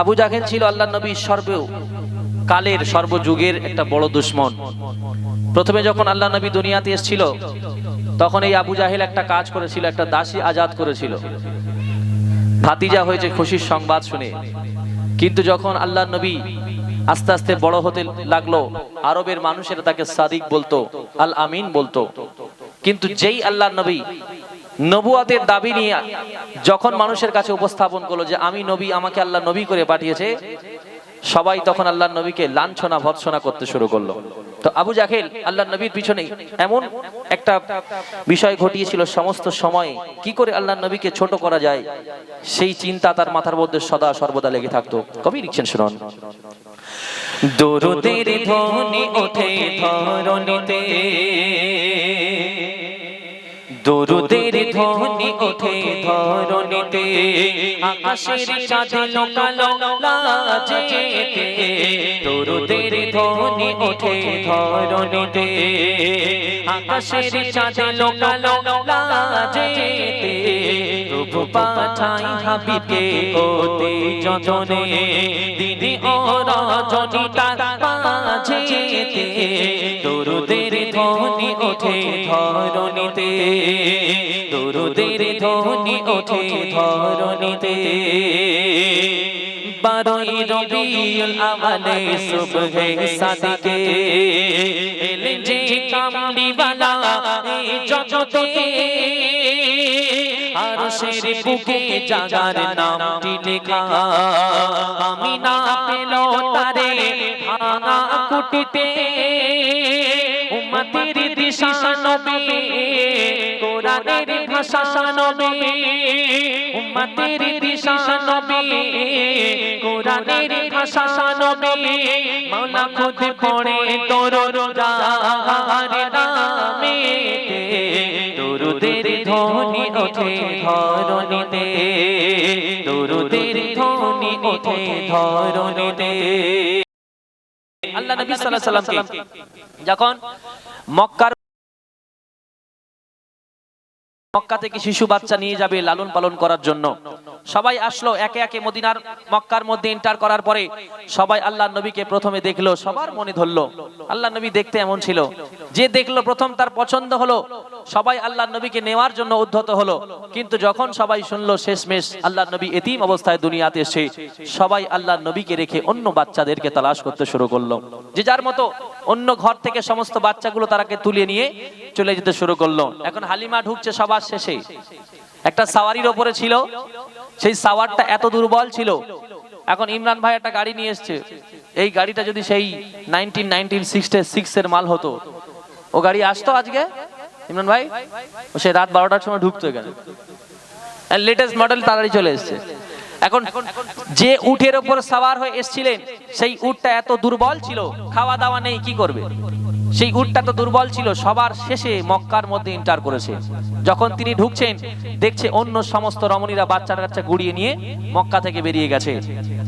আবু জাহেল ছিল আল্লাহ নবী সর্ব কালের সর্বযুগের একটা বড় দুশ্মন। প্রথমে যখন আল্লাহ নবী দুনিয়াতে এসেছিল, তখন এই আবু জাহেল একটা কাজ করেছিল, একটা দাসী আজাদ করেছিল। ভাতিজা হয়েছে খুশির সংবাদ শুনে। কিন্তু যখন আল্লাহ নবী আস্তে আস্তে বড় হতে লাগল, আরবের মানুষেরা তাকে সাদিক বলতো, আল আমিন বলতো। কিন্তু যেই আল্লাহ নবী নবুয়াতের দাবি নিয়ে যখন মানুষের কাছে উপস্থাপন করল যে আমি নবী, আমাকে আল্লাহ নবী করে পাঠিয়েছে, সবাই তখন আল্লাহ নবীকে লাঞ্ছনা, ভৎসনা করতে শুরু করল। তো আবু জাহেল, আল্লাহ নবীর পিছনে এমন একটা বিষয় ঘটিয়েছিল, সমস্ত সময়ে কি করে আল্লাহ নবীকে ছোট করা যায়, সেই চিন্তা তার মাথার মধ্যে সদা সর্বদা লেগে থাকতো। কবি লিখছেন, শুনুন। দরুদের ধ্বনি ওঠে ধরণীতে দরুদের ধ্বনি ওঠে ধরণীতে। আকাশের চাঁদ লোকালো লাজেতে দরুদের ধ্বনি ওঠে ধরণীতে। আকাশের চাঁদ লোকালো লাজেতে প্রভু পাঠাই হাবিকে ওতে যজনে দিদি ও রজনী তার মাঝেতে দরুদের ধ্বনি ওঠে ধরণীতে। দরুদের ধ্বনি ওঠে ধরণীতে। বারোই রবিউল আমালে সাদিকে। যে আরশের বুকে লেখা আমি না পেল তারে কুটিতে উম্মতের দিশা নবী, কোরআনের ভাষা নবী, উম্মতের দিশা নবী, কোরআনের ভাষা নবী। মাওলা খুদ পড়ে তোর রার নামে, দরুদের ধ্বনি ওঠে ধরণীতে ধ্বনি ওঠে ধরণীতে। আল্লাহ নবী সাল্লাল্লাহু আলাইহি সাল্লামকে যখন মক্কার মক্কা থেকে শিশু বাচ্চা নিয়ে যাবে লালন পালন করার জন্য। সবাই আসলো একে একে মদিনার, মক্কার মধ্যে এন্টার করার পরে সবাই আল্লাহ নবীকে প্রথমে দেখল, সবার মনে ধরলো। আল্লাহ নবী দেখতে এমন ছিল। যে দেখল প্রথম তার পছন্দ হলো, সবাই আল্লাহ নবীকে নেওয়ার জন্য উদ্ধত হলো। কিন্তু যখন সবাই শুনলো শেষমেশ আল্লাহ নবী এতিম অবস্থায় দুনিয়াতে এসে সবাই আল্লাহ নবীকে রেখে অন্য বাচ্চাদেরকে তালাশ করতে শুরু করল। যে যার মতো অন্য ঘর থেকে সমস্ত বাচ্চাগুলো তারাকে তুলে নিয়ে চলে যেতে শুরু করল। এখন হালিমা ঢুকছে সবার শেষে। একটা সাওয়ারির ওপরে ছিল। সেই সাওয়ারটা এত দুর্বল ছিল। এখন ইমরান ভাই একটা গাড়ি নিয়ে এসছে। এই গাড়িটা যদি সেই নাইনটিন নাইনটিন সিক্স এর মাল হতো। ও গাড়ি আসতো আজকে? ইমরান ভাই? সেই রাত বারোটার সময় ঢুকতো এখানে। লেটেস্ট মডেল তাড়াতাড়ি চলে এসছে। এখন যে উটের ওপর সাওয়ার হয়ে এসছিলেন, সেই উটটা এত দুর্বল ছিল খাওয়া দাওয়া নেই, কি করবে? সেই উটটা তো দুর্বল ছিল, সবার শেষে মক্কার মধ্যে ইন্টার করেছে। যখন তিনি ঢুকছেন, দেখছে অন্য সমস্ত রমণীরা বাচ্চা কাচ্চা গুড়িয়ে নিয়ে মক্কা থেকে বেরিয়ে গেছে।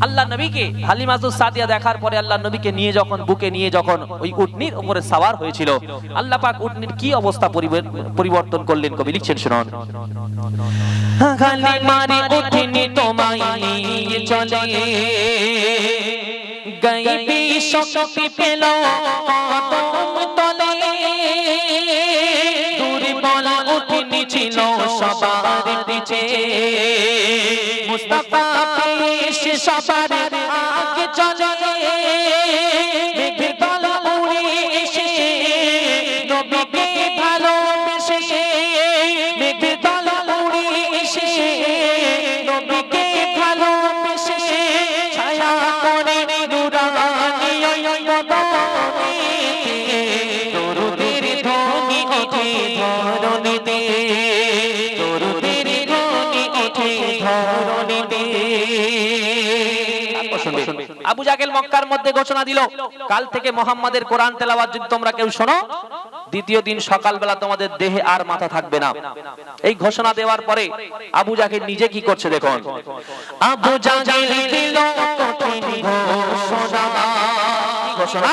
আল্লাহ নবীকে হালিমাজুল সাদিয়া দেখার পরে আল্লাহ নবীকে নিয়ে যখন, বুকে নিয়ে যখন ওই উটনির উপরে সাওয়ার হয়েছিল, আল্লাহ পাক উটনির কি অবস্থা পরিবর্তন করলেন কবি, লিখছেন শুনুন। খালি মারি উঠিনি তোমায় চলে গাইবি শক্তি পেল কদম তলে। দুর্বল উঠিনি ছিল সবার পিছে। মুস্তাফা সবার আবু জাকেল মক্কার মধ্যে ঘোষণা দিল, কাল থেকে মোহাম্মদের কোরআন যদি তোমরা কেউ শোনো, দ্বিতীয় দিন সকালবেলা তোমাদের দেহে আর মাথা থাকবে না। এই ঘোষণা দেওয়ার পরে আবু নিজে কি করছে দেখুন? আবু ঘোষণা?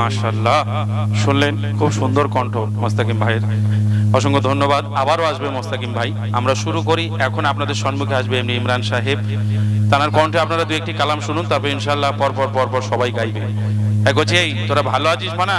মাশাল্লাহ শুনলেন, খুব সুন্দর কণ্ঠ মোস্তাকিম ভাইয়ের। অসংখ্য ধন্যবাদ। আবারও আসবে মোস্তাকিম ভাই। আমরা শুরু করি, এখন আপনাদের সম্মুখে আসবে এমনি ইমরান সাহেব। তার কণ্ঠে আপনারা দু একটি কালাম শুনুন, তারপর ইনশাল্লাহ পরপর পরপর সবাই গাইবে। এক হচ্ছে এই, তোরা ভালো আছিস মানা?